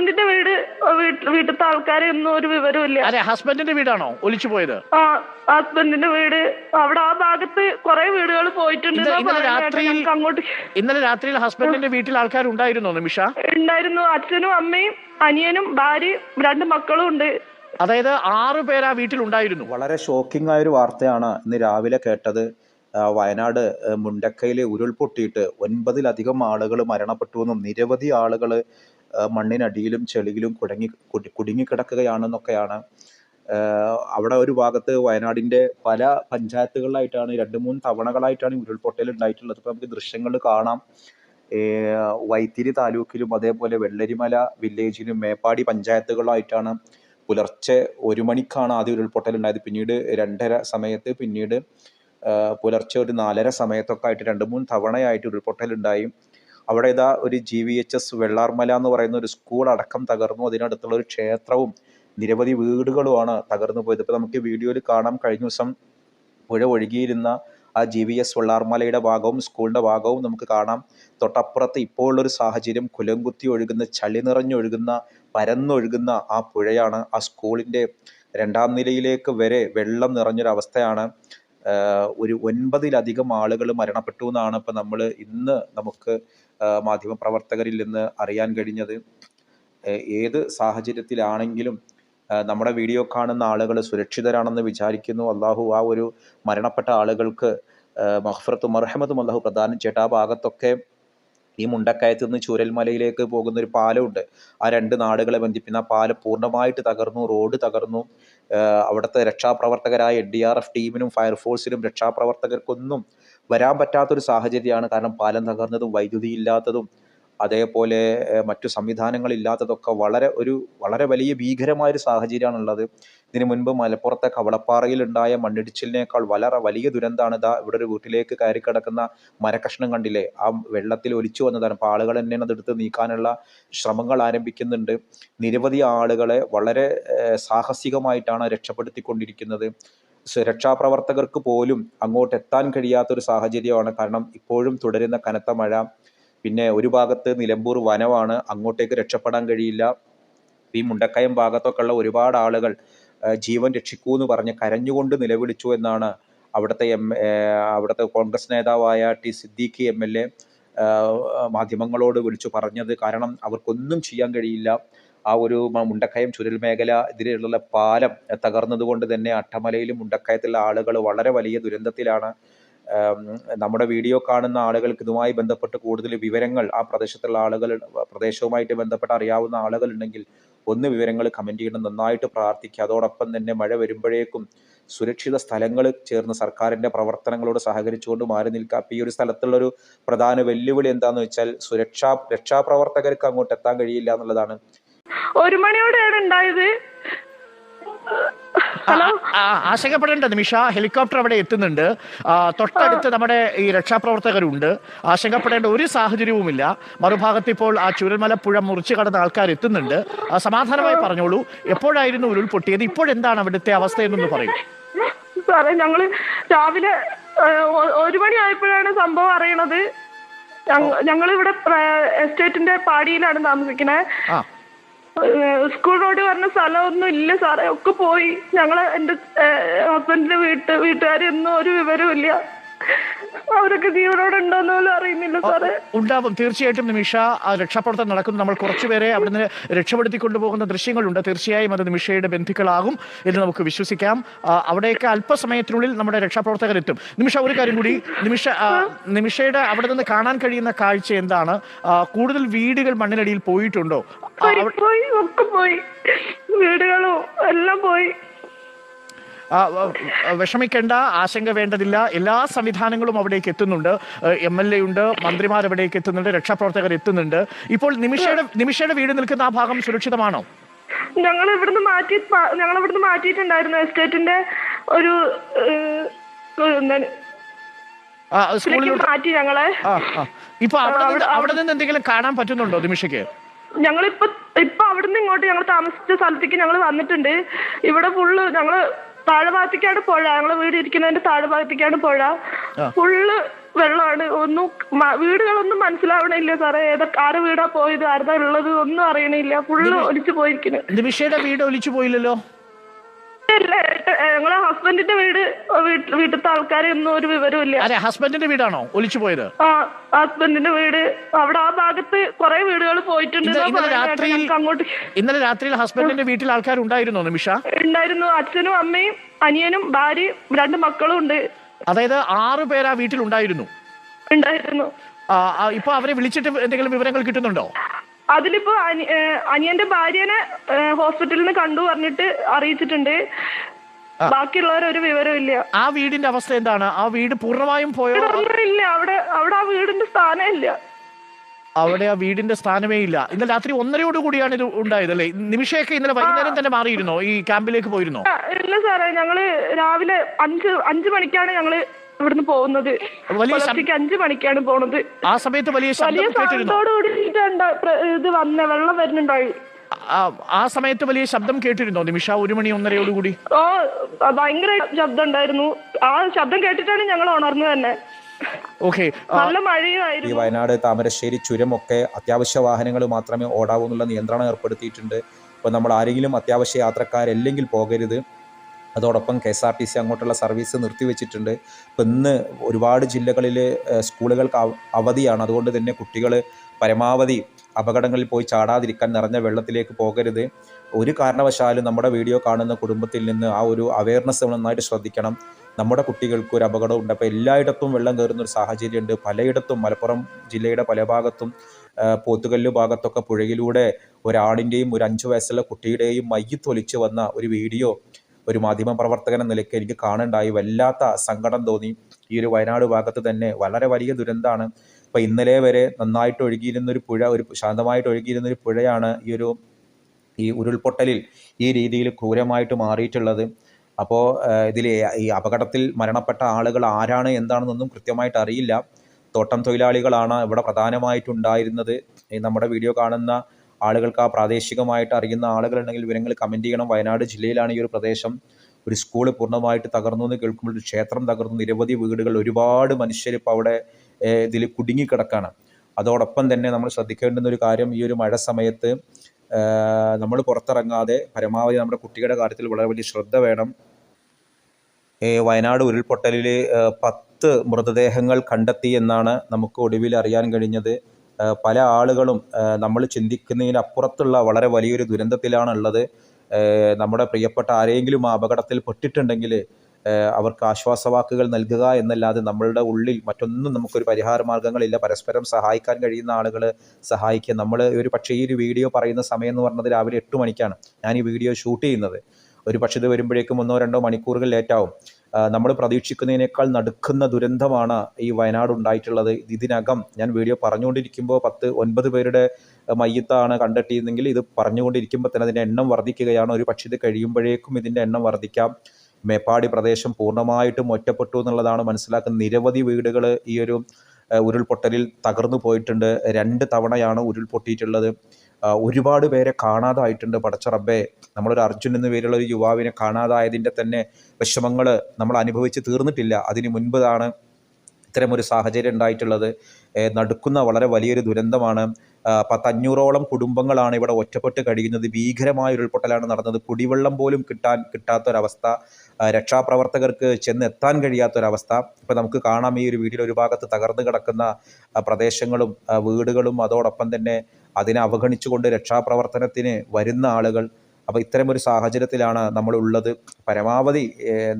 ഹസ്ബൻഡിന്റെ വീട് വീട്ടിലത്തെ ആൾക്കാരെ ഒന്നും ഒരു വിവരമില്ല അതെ ഹസ്ബൻഡിന്റെ വീടാണോ ഒലിച്ചു പോയത്? ആ ഹസ്ബൻഡിന്റെ വീട് അവിടെ ആ ഭാഗത്ത് കുറെ വീടുകൾ പോയിട്ടുണ്ട്. അങ്ങോട്ട് ഇന്നലെ രാത്രിയിൽ ഹസ്ബൻഡിന്റെ വീട്ടിൽ ആൾക്കാരുണ്ടായിരുന്നോ നിമിഷ? ഉണ്ടായിരുന്നു. അച്ഛനും അമ്മയും അനിയനും ഭാര്യയും രണ്ട് മക്കളും ഉണ്ട്. അതായത് ആറ് പേര് ആ വീട്ടിൽ ഉണ്ടായിരുന്നു. വളരെ ഷോക്കിംഗ് ആയ ഒരു വാർത്തയാണ് ഇന്ന് രാവിലെ കേട്ടത്. വയനാട് മുണ്ടക്കയിലെ മുണ്ടക്കയിൽ ഉരുൾപൊട്ടിയിട്ട് ഒൻപതിലധികം ആളുകൾ മരണപ്പെട്ടു എന്നും നിരവധി ആളുകൾ മണ്ണിനടിയിലും ചെളിയിലും കുടുങ്ങി കുടി- കുടുങ്ങിക്കിടക്കുകയാണെന്നൊക്കെയാണ്. അവിടെ ഒരു ഭാഗത്ത് വയനാടിന്റെ പല പഞ്ചായത്തുകളിലായിട്ടാണ് രണ്ട് മൂന്ന് തവണകളായിട്ടാണ് ഉരുൾപൊട്ടൽ ഉണ്ടായിട്ടുള്ളത് ഇപ്പോൾ നമുക്ക് ദൃശ്യങ്ങൾ കാണാം. വൈത്തിരി താലൂക്കിലും അതേപോലെ വെള്ളരിമല വില്ലേജിലും മേപ്പാടി പഞ്ചായത്തുകളായിട്ടാണ് പുലർച്ചെ ഒരു മണിക്കാണ് ആദ്യം ഉരുൾപൊട്ടൽ ഉണ്ടായത് പിന്നീട് രണ്ടര സമയത്ത് പിന്നീട് പുലർച്ചെ ഒരു നാലര സമയത്തൊക്കെ ആയിട്ട് രണ്ട് മൂന്ന് തവണയായിട്ട് ഉരുൾപൊട്ടൽ ഉണ്ടായി അവിടെ ഇതാ ഒരു G V H S Vellarmala എന്ന് പറയുന്ന ഒരു സ്കൂൾ അടക്കം തകർന്നു. അതിനടുത്തുള്ള ഒരു ക്ഷേത്രവും നിരവധി വീടുകളുമാണ് തകർന്നു പോയത്. ഇപ്പോൾ നമുക്ക് വീഡിയോയിൽ കാണാം. കഴിഞ്ഞ ദിവസം പുഴ ഒഴുകിയിരുന്ന ആ ജി വി എസ് വെള്ളാർമലയുടെ ഭാഗവും സ്കൂളിന്റെ ഭാഗവും നമുക്ക് കാണാം. തൊട്ടപ്പുറത്ത് ഇപ്പോൾ ഉള്ളൊരു സാഹചര്യം കുലംകുത്തി ഒഴുകുന്ന ചളി നിറഞ്ഞൊഴുകുന്ന പരന്നൊഴുകുന്ന ആ പുഴയാണ് ആ സ്കൂളിന്റെ രണ്ടാം നിലയിലേക്ക് വരെ വെള്ളം നിറഞ്ഞൊരവസ്ഥയാണ് ഒരു ഒൻപതിലധികം ആളുകൾ മരണപ്പെട്ടു എന്നാണ് ഇപ്പം നമ്മൾ ഇന്ന് നമുക്ക് മാധ്യമപ്രവർത്തകരിൽ നിന്ന് അറിയാൻ കഴിഞ്ഞത്. ഏത് സാഹചര്യത്തിലാണെങ്കിലും നമ്മുടെ വീഡിയോ കാണുന്ന ആളുകൾ സുരക്ഷിതരാണെന്ന് വിചാരിക്കുന്നു. അള്ളാഹു ആ ഒരു മരണപ്പെട്ട ആളുകൾക്ക് മഹഫറത്തും മർഹമത്തും അള്ളാഹു പ്രധാനം ചെയ്യട്ടെ. ആ ഭാഗത്തൊക്കെ ഈ മുണ്ടക്കയത്ത് നിന്ന് ചൂരൽമലയിലേക്ക് പോകുന്ന ഒരു പാലമുണ്ട്. ആ രണ്ട് നാടുകളെ ബന്ധിപ്പിക്കുന്ന ആ പാലം പൂർണമായിട്ട് തകർന്നു റോഡ് തകർന്നു. അവിടുത്തെ രക്ഷാപ്രവർത്തകരായ എൻ ഡി ആർ എഫ് ടീമിനും ഫയർഫോഴ്സിനും രക്ഷാപ്രവർത്തകർക്കൊന്നും വരാൻ പറ്റാത്തൊരു സാഹചര്യമാണ്. കാരണം പാലം തകർന്നതും വൈദ്യുതി ഇല്ലാത്തതും അതേപോലെ മറ്റു സംവിധാനങ്ങൾ ഇല്ലാത്തതൊക്കെ വളരെ ഒരു വളരെ വലിയ ഭീകരമായ ഭീകരമായൊരു സാഹചര്യമാണുള്ളത്. ഇതിനു മുൻപ് മലപ്പുറത്തെ കവളപ്പാറയിൽ ഉണ്ടായ മണ്ണിടിച്ചിലിനേക്കാൾ വളരെ വലിയ ദുരന്തമാണ് ഇതാ ഇവിടെ ഒരു വീട്ടിലേക്ക് കയറി കിടക്കുന്ന മരക്കഷ്ണം കണ്ടില്ലേ? ആ വെള്ളത്തിൽ ഒലിച്ചു വന്നതാണ്. അപ്പോൾ ആളുകൾ തന്നെയാണ് അതെടുത്ത് നീക്കാനുള്ള ശ്രമങ്ങൾ ആരംഭിക്കുന്നുണ്ട്. നിരവധി ആളുകളെ വളരെ സാഹസികമായിട്ടാണ് രക്ഷപ്പെടുത്തിക്കൊണ്ടിരിക്കുന്നത്. സുരക്ഷാപ്രവർത്തകർക്ക് പോലും അങ്ങോട്ട് എത്താൻ കഴിയാത്തൊരു സാഹചര്യമാണ്. കാരണം ഇപ്പോഴും തുടരുന്ന കനത്ത മഴ പിന്നെ ഒരു ഭാഗത്ത് നിലമ്പൂർ വനമാണ് അങ്ങോട്ടേക്ക് രക്ഷപ്പെടാൻ കഴിയില്ല. ഈ മുണ്ടക്കയം ഭാഗത്തൊക്കെ ഉള്ള ഒരുപാട് ആളുകൾ ജീവൻ രക്ഷിക്കൂ എന്ന് പറഞ്ഞ് കരഞ്ഞുകൊണ്ട് നിലവിളിച്ചു എന്നാണ് അവിടുത്തെ എം അവിടുത്തെ കോൺഗ്രസ് നേതാവായ T Siddique M L A മാധ്യമങ്ങളോട് വിളിച്ചു പറഞ്ഞത്. കാരണം അവർക്കൊന്നും ചെയ്യാൻ കഴിയില്ല. ആ ഒരു മുണ്ടക്കയം ചുരൽ മേഖല ഇതിലുള്ള പാലം തകർന്നതുകൊണ്ട് തന്നെ അട്ടമലയിലും മുണ്ടക്കയത്തിലുള്ള ആളുകൾ വളരെ വലിയ ദുരന്തത്തിലാണ്. നമ്മുടെ വീഡിയോ കാണുന്ന ആളുകൾക്ക് ഇതുമായി ബന്ധപ്പെട്ട് കൂടുതൽ വിവരങ്ങൾ ആ പ്രദേശത്തുള്ള ആളുകൾ പ്രദേശവുമായിട്ട് ബന്ധപ്പെട്ട് അറിയാവുന്ന ആളുകൾ ഉണ്ടെങ്കിൽ ഒന്ന് വിവരങ്ങൾ കമന്റ് ചെയ്യണം നന്നായിട്ട് പ്രാർത്ഥിക്കുക. അതോടൊപ്പം തന്നെ മഴ വരുമ്പോഴേക്കും സുരക്ഷിത സ്ഥലങ്ങൾ ചേർന്ന് സർക്കാരിന്റെ പ്രവർത്തനങ്ങളോട് സഹകരിച്ചുകൊണ്ട് മാറി നിൽക്കുക. ഈ ഒരു സ്ഥലത്തുള്ളൊരു പ്രധാന വെല്ലുവിളി എന്താണെന്ന് വെച്ചാൽ സുരക്ഷാ രക്ഷാപ്രവർത്തകർക്ക് അങ്ങോട്ട് എത്താൻ കഴിയില്ല എന്നുള്ളതാണ്. ഒരു മണിയോടെയാണ് ഉണ്ടായത്. ആശങ്കപ്പെടേണ്ട നിമിഷ. ഹെലികോപ്റ്റർ അവിടെ എത്തുന്നുണ്ട്. തൊട്ടടുത്ത് നമ്മുടെ ഈ രക്ഷാപ്രവർത്തകരുണ്ട്. ആശങ്കപ്പെടേണ്ട ഒരു സാഹചര്യവുമില്ല. മറുഭാഗത്ത് ഇപ്പോൾ ആ ചുരൽമല പുഴ മുറിച്ചു കടന്ന ആൾക്കാർ എത്തുന്നുണ്ട്. സമാധാനമായി പറഞ്ഞോളൂ. എപ്പോഴായിരുന്നു ഉരുൾപൊട്ടിയത് ഇപ്പോഴെന്താണ് അവിടുത്തെ അവസ്ഥ എന്നൊന്ന് പറയൂ. സാറേ ഞങ്ങൾ രാവിലെ ഒരു മണി ആയപ്പോഴാണ് സംഭവം അറിയണത്. ഞങ്ങൾ ഇവിടെ എസ്റ്റേറ്റിന്റെ പാടിയിലാണ് താമസിക്കുന്നത് സ്കൂൾ റോഡ് പറഞ്ഞ സ്ഥലമൊന്നും ഇല്ല സാറേ. ഒക്കെ പോയി. ഞങ്ങൾ എന്റെ ഹസ്ബൻഡിന്റെ വീട്ട് വീട്ടുകാരൊന്നും ഒരു വിവരവും ഇല്ല അവരൊക്കെ ജീവനോടെ ഉണ്ടോന്ന് പോലും അറിയുന്നില്ല സാറേ. ഉണ്ടാവും. തീർച്ചയായിട്ടും നിമിഷ രക്ഷാപ്രവർത്തനം നടക്കുന്നു. നമ്മൾ കുറച്ചുപേരെ അവിടുന്ന് രക്ഷപ്പെടുത്തി കൊണ്ടുപോകുന്ന ദൃശ്യങ്ങളുണ്ട്. തീർച്ചയായും അത് നിമിഷയുടെ ബന്ധുക്കളാകും എന്ന് നമുക്ക് വിശ്വസിക്കാം. അവിടെയൊക്കെ അല്പസമയത്തിനുള്ളിൽ നമ്മുടെ രക്ഷാപ്രവർത്തകർ എത്തും. നിമിഷ ഒരു കാര്യം കൂടി. നിമിഷ നിമിഷയുടെ അവിടെ നിന്ന് കാണാൻ കഴിയുന്ന കാഴ്ച എന്താണ്? കൂടുതൽ വീടുകൾ മണ്ണിനടിയിൽ പോയിട്ടുണ്ടോ? പോയി ഒക്കെ പോയി. വീടുകളും എല്ലാം പോയി. വിഷമിക്കേണ്ട ആശങ്ക വേണ്ടതില്ല. എല്ലാ സംവിധാനങ്ങളും അവിടേക്ക് എത്തുന്നുണ്ട്. എം എൽ എ ഉണ്ട് മന്ത്രിമാർ അവിടേക്ക് എത്തുന്നുണ്ട് രക്ഷാപ്രവർത്തകർ എത്തുന്നുണ്ട്. ഇപ്പോൾ നിമിഷയുടെ നിമിഷയുടെ വീട് നിൽക്കുന്ന ആ ഭാഗം സുരക്ഷിതമാണോ? ഞങ്ങൾ ഇവിടുന്ന് മാറ്റി ഞങ്ങൾ ഇവിടുന്ന് മാറ്റിയിട്ടുണ്ടായിരുന്നു എസ്റ്റേറ്റിന്റെ ഒരു മാറ്റി ഞങ്ങളെ. ഇപ്പൊ അവിടെ നിന്ന് എന്തെങ്കിലും കാണാൻ പറ്റുന്നുണ്ടോ നിമിഷയ്ക്ക്? ഞങ്ങളിപ്പോ ഇപ്പൊ അവിടുന്ന് ഇങ്ങോട്ട് ഞങ്ങൾ താമസിച്ച സ്ഥലത്തേക്ക് ഞങ്ങൾ വന്നിട്ടുണ്ട്. ഇവിടെ ഫുള്ള് ഞങ്ങൾ താഴെ ഭാഗത്തേക്കാണ് പുഴ. ഞങ്ങളെ വീട് ഇരിക്കുന്നതിന്റെ താഴെ ഭാഗത്തേക്കാണ് പുഴ ഫുള്ള് വെള്ളമാണ്. ഒന്നും വീടുകളൊന്നും മനസ്സിലാവണില്ല സാറേ. ഏതൊക്കെ ആരുടെ വീടാ പോയത്? ആരുടെ ഉള്ളത്? ഒന്നും അറിയണില്ല. ഫുള്ള് ഒലിച്ചു പോയിരിക്കുന്നു. നിമിഷയുടെ വീട് ഒലിച്ചു പോയില്ലല്ലോ? ഞങ്ങളെ ഹസ്ബൻഡിന്റെ വീട് വീട്ട്- വീട്ടിലത്തെ ആൾക്കാരൊന്നും ഒരു വിവരമില്ല അതെ ഹസ്ബൻഡിന്റെ വീടാണോ? ഒലിച്ചു പോയത്? ഹസ്ബൻഡിന്റെ വീട്. അവിടെ ആ ഭാഗത്ത് കുറെ വീടുകൾ പോയിട്ടുണ്ട്. അങ്ങോട്ട് ഇന്നലെ രാത്രിയിൽ ഹസ്ബൻഡിന്റെ വീട്ടിൽ ആൾക്കാരുണ്ടായിരുന്നോ നിമിഷ? ഉണ്ടായിരുന്നു. അച്ഛനും അമ്മയും അനിയനും ഭാര്യയും രണ്ട് മക്കളും ഉണ്ട്. അതായത് ആറു പേര് ആ വീട്ടിൽ ഉണ്ടായിരുന്നു. ഇപ്പൊ അവരെ വിളിച്ചിട്ട് എന്തെങ്കിലും വിവരങ്ങൾ കിട്ടുന്നുണ്ടോ? അതിലിപ്പോ അനി- അനിയന്റെ ഭാര്യനെ ഹോസ്പിറ്റലിൽ നിന്ന് കണ്ടു പറഞ്ഞിട്ട് അറിയിച്ചിട്ടുണ്ട്. ബാക്കിയുള്ളവർ ഒരു ഇല്ല. ആ വീടിന്റെ അവസ്ഥ എന്താണ്? ആ വീട് പൂർണമായും പോയോ? ഇല്ല അവിടെ അവിടെ ആ വീടിന്റെ സ്ഥാനം ഇല്ല. അവിടെ ആ വീടിന്റെ സ്ഥാനമേ ഇല്ല. ഇന്നലെ രാത്രി ഒന്നരയോട് കൂടിയാണ് ഇത് ഉണ്ടായത് അല്ലേ? നിമിഷയൊക്കെ ഇന്നലെ വൈകുന്നേരം തന്നെ മാറിയിരുന്നോ? ഈ ക്യാമ്പിലേക്ക് പോയിരുന്നോ? ഇല്ല സാറേ. ഞങ്ങൾ രാവിലെ അഞ്ച് അഞ്ചു മണിക്കാണ് ഞങ്ങൾ ഇവിടുന്ന് പോകുന്നത്. വലിയ പുലർച്ചയ്ക്ക് അഞ്ച് മണിക്കാണ് പോണത്. ആ സമയത്ത് വലിയ വലിയ ശബ്ദം കേട്ടിരുന്നോ കൂടിയിട്ടുണ്ട് ഇത് വന്ന വെള്ളം വരുന്നുണ്ടായി. ആ- സമയത്ത് വലിയ ശബ്ദം കേട്ടിരുന്നോ? നിമിഷ ഒരു മണി ഒന്നരയോട് കൂടി ഓ ഭയങ്കര ശബ്ദം ഉണ്ടായിരുന്നു. ആ ശബ്ദം കേട്ടിട്ടാണ് ഞങ്ങൾ ഉണർന്നു തന്നെ. ഓക്കെ നല്ല ഈ മഴയുമായിരുന്നു വയനാട് താമരശ്ശേരി ചുരമൊക്കെ അത്യാവശ്യ വാഹനങ്ങൾ മാത്രമേ ഓടാവൂ എന്നുള്ള നിയന്ത്രണം ഏർപ്പെടുത്തിയിട്ടുണ്ട്. ഇപ്പോൾ നമ്മൾ ആരെങ്കിലും അത്യാവശ്യ യാത്രക്കാരല്ലെങ്കിൽ പോകരുത്. അതോടൊപ്പം K S R T C അങ്ങോട്ടുള്ള സർവീസ് നിർത്തിവെച്ചിട്ടുണ്ട്. ഇപ്പം ഇന്ന് ഒരുപാട് ജില്ലകളിൽ സ്കൂളുകൾക്ക് അവധിയാണ്. അതുകൊണ്ട് തന്നെ കുട്ടികൾ പരമാവധി അപകടങ്ങളിൽ പോയി ചാടാതിരിക്കാൻ നിറഞ്ഞ വെള്ളത്തിലേക്ക് പോകരുത്. ഒരു കാരണവശാലും നമ്മുടെ വീഡിയോ കാണുന്ന കുടുംബത്തിൽ നിന്ന് ആ ഒരു അവയർനെസ് നമ്മൾ നന്നായിട്ട് ശ്രദ്ധിക്കണം. നമ്മുടെ കുട്ടികൾക്ക് ഒരു അപകടം ഉണ്ട്. അപ്പോൾ എല്ലായിടത്തും വെള്ളം കയറുന്ന ഒരു സാഹചര്യമുണ്ട്. പലയിടത്തും മലപ്പുറം ജില്ലയുടെ പല ഭാഗത്തും പോത്തുകല്ല് ഭാഗത്തൊക്കെ പുഴയിലൂടെ ഒരാണിന്റെയും ഒരു അഞ്ച് വയസ്സുള്ള കുട്ടിയുടെയും മയ്യത്തൊലിച്ച് വന്ന ഒരു വീഡിയോ ഒരു മാധ്യമ പ്രവർത്തകൻ എന്ന നിലയ്ക്ക് എനിക്ക് കാണുണ്ടായി വല്ലാത്ത സങ്കടം തോന്നി. ഈ ഒരു വയനാട് ഭാഗത്ത് തന്നെ വളരെ വലിയ ദുരന്തമാണ് ഇപ്പൊ ഇന്നലെ വരെ നന്നായിട്ട് ഒഴുകിയിരുന്ന ഒരു പുഴ ഒരു ശാന്തമായിട്ട് ഒഴുകിയിരുന്ന ഒരു പുഴയാണ് ഈ ഒരു ഈ ഉരുൾപൊട്ടലിൽ ഈ രീതിയിൽ ക്രൂരമായിട്ട് മാറിയിട്ടുള്ളത്. അപ്പോൾ ഇതിൽ ഈ അപകടത്തിൽ മരണപ്പെട്ട ആളുകൾ ആരാണ് എന്താണെന്നൊന്നും കൃത്യമായിട്ട് അറിയില്ല. തോട്ടം തൊഴിലാളികളാണ് ഇവിടെ പ്രധാനമായിട്ടുണ്ടായിരുന്നത്. നമ്മുടെ വീഡിയോ കാണുന്ന ആളുകൾക്ക് ആ പ്രാദേശികമായിട്ട് അറിയുന്ന ആളുകളുണ്ടെങ്കിൽ വിവരങ്ങൾ കമന്റ് ചെയ്യണം. വയനാട് ജില്ലയിലാണ് ഈ ഒരു പ്രദേശം. ഒരു സ്കൂൾ പൂർണമായിട്ട് തകർന്നു എന്ന് കേൾക്കുമ്പോൾ ഒരു ക്ഷേത്രം തകർന്നു. നിരവധി വീടുകൾ ഒരുപാട് മനുഷ്യർ ഇപ്പോൾ അവിടെ ഇതിൽ കുടുങ്ങിക്കിടക്കാണ്. അതോടൊപ്പം തന്നെ നമ്മൾ ശ്രദ്ധിക്കേണ്ടുന്ന ഒരു കാര്യം ഈ ഒരു മഴ സമയത്ത് നമ്മൾ പുറത്തിറങ്ങാതെ പരമാവധി നമ്മുടെ കുട്ടികളുടെ കാര്യത്തിൽ വളരെ വലിയ ശ്രദ്ധ വേണം. വയനാട് ഉരുൾപൊട്ടലിൽ പത്ത് മൃതദേഹങ്ങൾ കണ്ടെത്തി എന്നാണ് നമുക്ക് ഒടുവിൽ അറിയാൻ കഴിഞ്ഞത്. പല ആളുകളും നമ്മൾ ചിന്തിക്കുന്നതിനപ്പുറത്തുള്ള വളരെ വലിയൊരു ദുരന്തത്തിലാണുള്ളത്. നമ്മുടെ പ്രിയപ്പെട്ട ആരെങ്കിലും ആ അപകടത്തിൽ പെട്ടിട്ടുണ്ടെങ്കിൽ അവർക്ക് ആശ്വാസവാക്കുകൾ നൽകുക എന്നല്ലാതെ നമ്മളുടെ ഉള്ളിൽ മറ്റൊന്നും നമുക്കൊരു പരിഹാര മാർഗങ്ങളില്ല പരസ്പരം സഹായിക്കാൻ കഴിയുന്ന ആളുകൾ സഹായിക്കുക. നമ്മൾ ഒരു പക്ഷേ ഈ ഒരു വീഡിയോ പറയുന്ന സമയം എന്ന് പറഞ്ഞത് രാവിലെ എട്ട് മണിക്കാണ്. ഞാൻ ഈ വീഡിയോ ഷൂട്ട് ചെയ്യുന്നത്. ഒരു പക്ഷേ ഇത് വരുമ്പോഴേക്കും ഒന്നോ രണ്ടോ മണിക്കൂറുകൾ ലേറ്റാവും. നമ്മൾ പ്രതീക്ഷിക്കുന്നതിനേക്കാൾ നടുക്കുന്ന ദുരന്തമാണ് ഈ വയനാട് ഉണ്ടായിട്ടുള്ളത്. ഇതിനകം ഞാൻ വീഡിയോ പറഞ്ഞുകൊണ്ടിരിക്കുമ്പോൾ പത്ത് ഒൻപത് പേരുടെ മയ്യത്താണ് കണ്ടെത്തിയിരുന്നെങ്കിൽ ഇത് പറഞ്ഞുകൊണ്ടിരിക്കുമ്പോൾ തന്നെ അതിന്റെ എണ്ണം വർദ്ധിക്കുകയാണ്. ഒരു പക്ഷേ ഇത് കഴിയുമ്പോഴേക്കും ഇതിന്റെ എണ്ണം വർദ്ധിക്കാം. മേപ്പാടി പ്രദേശം പൂർണമായിട്ടും ഒറ്റപ്പെട്ടു എന്നുള്ളതാണ് മനസ്സിലാക്കുന്ന നിരവധി വീടുകൾ ഈ ഒരു ഉരുൾപൊട്ടലിൽ തകർന്നു പോയിട്ടുണ്ട്. രണ്ട് തവണയാണ് ഉരുൾപൊട്ടിയിട്ടുള്ളത്. ഒരുപാട് പേരെ കാണാതായിട്ടുണ്ട്. പടച്ച റബ്ബേ നമ്മളൊരു അർജുൻ എന്ന പേരുള്ള ഒരു യുവാവിനെ കാണാതായതിന്റെ തന്നെ വിഷമങ്ങൾ നമ്മൾ അനുഭവിച്ച് തീർന്നിട്ടില്ല. അതിന് മുൻപതാണ് ഇത്തരമൊരു സാഹചര്യം ഉണ്ടായിട്ടുള്ളത്. നടക്കുന്ന വളരെ വലിയൊരു ദുരന്തമാണ്. പത്തഞ്ഞൂറോളം കുടുംബങ്ങളാണ് ഇവിടെ ഒറ്റപ്പെട്ട് കഴിയുന്നത്. ഭീകരമായ ഉരുൾപൊട്ടലാണ് നടന്നത്. കുടിവെള്ളം പോലും കിട്ടാൻ കിട്ടാത്തൊരവസ്ഥ. രക്ഷാപ്രവർത്തകർക്ക് ചെന്ന് എത്താൻ കഴിയാത്തൊരവസ്ഥ. ഇപ്പം നമുക്ക് കാണാം ഈ ഒരു വീട്ടിൽ ഒരു ഭാഗത്ത് തകർന്നു കിടക്കുന്ന പ്രദേശങ്ങളും വീടുകളും അതോടൊപ്പം തന്നെ അതിനെ അവഗണിച്ചുകൊണ്ട് രക്ഷാപ്രവർത്തനത്തിന് വരുന്ന ആളുകൾ. അപ്പോൾ ഇത്തരമൊരു സാഹചര്യത്തിലാണ് നമ്മൾ ഉള്ളത് പരമാവധി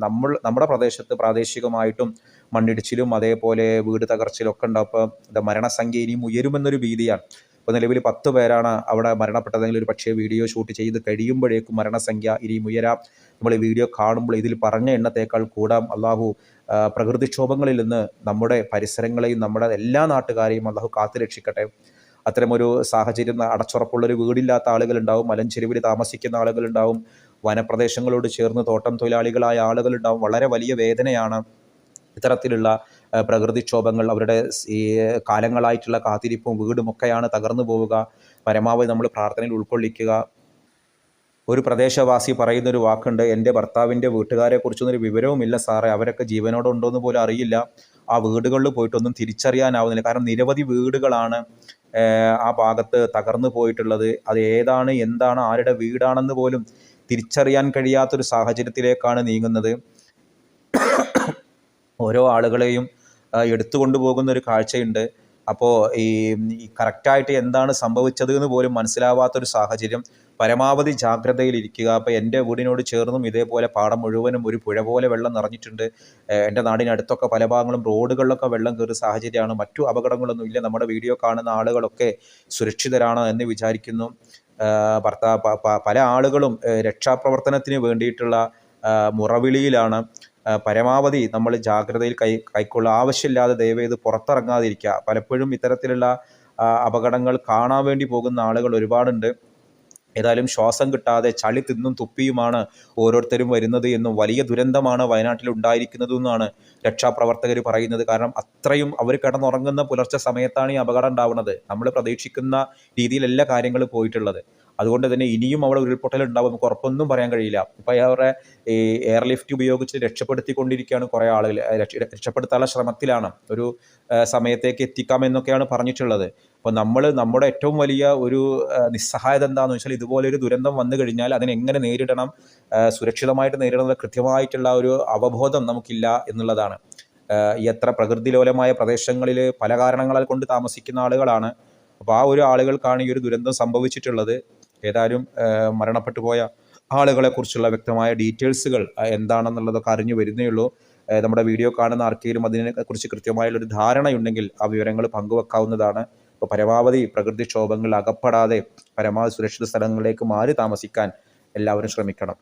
നമ്മൾ നമ്മുടെ പ്രദേശത്ത് പ്രാദേശികമായിട്ടും മണ്ണിടിച്ചിലും അതേപോലെ വീട് തകർച്ചിലും ഒക്കെ ഉണ്ടാവും അപ്പോൾ മരണസംഖ്യ ഇനിയും ഉയരുമെന്നൊരു ഭീതിയാണ്. ഇപ്പോൾ നിലവിൽ പത്ത് പേരാണ് അവിടെ മരണപ്പെട്ടതെങ്കിൽ ഒരു പക്ഷേ വീഡിയോ ഷൂട്ട് ചെയ്ത് കഴിയുമ്പോഴേക്കും മരണസംഖ്യ ഇനിയും ഉയരാം. നമ്മൾ ഈ വീഡിയോ കാണുമ്പോൾ ഇതിൽ പറഞ്ഞ എണ്ണത്തേക്കാൾ കൂടാം. അള്ളാഹു പ്രകൃതിക്ഷോഭങ്ങളിൽ നിന്ന് നമ്മുടെ പരിസരങ്ങളെയും നമ്മുടെ എല്ലാ നാട്ടുകാരെയും അള്ളാഹു കാത്തു രക്ഷിക്കട്ടെ അത്തരമൊരു സാഹചര്യം അടച്ചുറപ്പുള്ളൊരു വീടില്ലാത്ത ആളുകളുണ്ടാവും. മലഞ്ചെരുവിൽ താമസിക്കുന്ന ആളുകളുണ്ടാവും. വനപ്രദേശങ്ങളോട് ചേർന്ന് തോട്ടം തൊഴിലാളികളായ ആളുകളുണ്ടാവും. വളരെ വലിയ വേദനയാണ്. ഇത്തരത്തിലുള്ള പ്രകൃതിക്ഷോഭങ്ങൾ അവരുടെ ഈ കാലങ്ങളായിട്ടുള്ള കാത്തിരിപ്പും വീടുമൊക്കെയാണ് തകർന്നു പോവുക. പരമാവധി നമ്മൾ പ്രാർത്ഥനയിൽ ഉൾക്കൊള്ളിക്കുക. ഒരു പ്രദേശവാസി പറയുന്നൊരു വാക്കുണ്ട് എന്റെ ഭർത്താവിന്റെ വീട്ടുകാരെ കുറിച്ചൊന്നൊരു ഒരു വിവരവുമില്ല സാറേ. അവരൊക്കെ ജീവനോടെ ഉണ്ടോ എന്ന് പോലും അറിയില്ല. ആ വീടുകളിൽ പോയിട്ടൊന്നും തിരിച്ചറിയാനാവുന്നില്ല. കാരണം നിരവധി വീടുകളാണ് ആ ഭാഗത്ത് തകർന്നു പോയിട്ടുള്ളത്. അത് ഏതാണ് എന്താണ് ആരുടെ വീടാണെന്ന് പോലും തിരിച്ചറിയാൻ കഴിയാത്തൊരു സാഹചര്യത്തിലേക്കാണ് നീങ്ങുന്നത്. ഓരോ ആളുകളെയും എടുത്തു കൊണ്ടുപോകുന്ന പോകുന്ന ഒരു കാഴ്ചയുണ്ട്. അപ്പോൾ ഈ കറക്റ്റായിട്ട് എന്താണ് സംഭവിച്ചത് എന്ന് പോലും മനസ്സിലാവാത്തൊരു സാഹചര്യം. പരമാവധി ജാഗ്രതയിലിരിക്കുക അപ്പോൾ എന്റെ വീടിനോട് ചേർന്നും ഇതേപോലെ പാടം മുഴുവനും ഒരു പുഴ പോലെ വെള്ളം നിറഞ്ഞിട്ടുണ്ട്. എന്റെ നാടിനടുത്തൊക്കെ പല ഭാഗങ്ങളും റോഡുകളിലൊക്കെ വെള്ളം കയറിയ സാഹചര്യമാണ്. മറ്റു അപകടങ്ങളൊന്നും ഇല്ല. നമ്മുടെ വീഡിയോ കാണുന്ന ആളുകളൊക്കെ സുരക്ഷിതരാണ് എന്ന് വിചാരിക്കുന്നു. ഭർത്താ പല ആളുകളും രക്ഷാപ്രവർത്തനത്തിന് വേണ്ടിയിട്ടുള്ള മുറവിളിയിലാണ്. പരമാവധി നമ്മൾ ജാഗ്രതയിൽ കൈ കൈക്കൊള്ളുക. ആവശ്യമില്ലാതെ ദയവേത് പുറത്തിറങ്ങാതിരിക്കുക. പലപ്പോഴും ഇത്തരത്തിലുള്ള അപകടങ്ങൾ കാണാൻ വേണ്ടി പോകുന്ന ആളുകൾ ഒരുപാടുണ്ട്. ഏതായാലും ശ്വാസം കിട്ടാതെ ചളി തിന്നും തുപ്പിയുമാണ് ഓരോരുത്തരും വരുന്നത് എന്നും വലിയ ദുരന്തമാണ് വയനാട്ടിൽ ഉണ്ടായിരിക്കുന്നതെന്നാണ് രക്ഷാപ്രവർത്തകർ പറയുന്നത്. കാരണം അത്രയും അവർ കിടന്നുറങ്ങുന്ന പുലർച്ചെ സമയത്താണ് ഈ അപകടം ഉണ്ടാവുന്നത്. നമ്മൾ പ്രതീക്ഷിക്കുന്ന രീതിയിലല്ല കാര്യങ്ങൾ പോയിട്ടുള്ളത്. അതുകൊണ്ട് തന്നെ ഇനിയും അവിടെ ഉരുൾപൊട്ടൽ ഉണ്ടാവും നമുക്ക് ഉറപ്പൊന്നും പറയാൻ കഴിയില്ല. ഇപ്പം അവരുടെ ഈ എയർലിഫ്റ്റ് ഉപയോഗിച്ച് രക്ഷപ്പെടുത്തിക്കൊണ്ടിരിക്കുകയാണ് കുറേ ആളുകൾ. രക്ഷപ്പെടുത്താനുള്ള ശ്രമത്തിലാണ് ഒരു സമയത്തേക്ക് എത്തിക്കാം എന്നൊക്കെയാണ് പറഞ്ഞിട്ടുള്ളത്. അപ്പോൾ നമ്മൾ നമ്മുടെ ഏറ്റവും വലിയ ഒരു നിസ്സഹായത എന്താണെന്ന് വെച്ചാൽ ഇതുപോലെ ഒരു ദുരന്തം വന്നു കഴിഞ്ഞാൽ അതിനെ എങ്ങനെ നേരിടണം സുരക്ഷിതമായിട്ട് നേരിടുന്നത് കൃത്യമായിട്ടുള്ള ഒരു അവബോധം നമുക്കില്ല എന്നുള്ളതാണ്. എത്ര പ്രകൃതിലോലമായ പ്രദേശങ്ങളിൽ പല കാരണങ്ങളാൽ കൊണ്ട് താമസിക്കുന്ന ആളുകളാണ്. അപ്പോൾ ആ ഒരു ആളുകൾക്കാണ് ഈ ഒരു ദുരന്തം സംഭവിച്ചിട്ടുള്ളത്. ഏതായാലും മരണപ്പെട്ടു പോയ ആളുകളെക്കുറിച്ചുള്ള വ്യക്തമായ ഡീറ്റെയിൽസുകൾ എന്താണെന്നുള്ളതൊക്കെ അറിഞ്ഞു വരുന്നേ ഉള്ളൂ. നമ്മുടെ വീഡിയോ കാണുന്ന ആർക്കെങ്കിലും അതിനെ കുറിച്ച് കൃത്യമായുള്ളൊരു ധാരണയുണ്ടെങ്കിൽ ആ വിവരങ്ങൾ പങ്കുവെക്കാവുന്നതാണ്. അപ്പോൾ പരമാവധി പ്രകൃതിക്ഷോഭങ്ങളിൽ അകപ്പെടാതെ പരമാവധി സുരക്ഷിത സ്ഥലങ്ങളിലേക്ക് മാറി താമസിക്കാൻ എല്ലാവരും ശ്രമിക്കണം.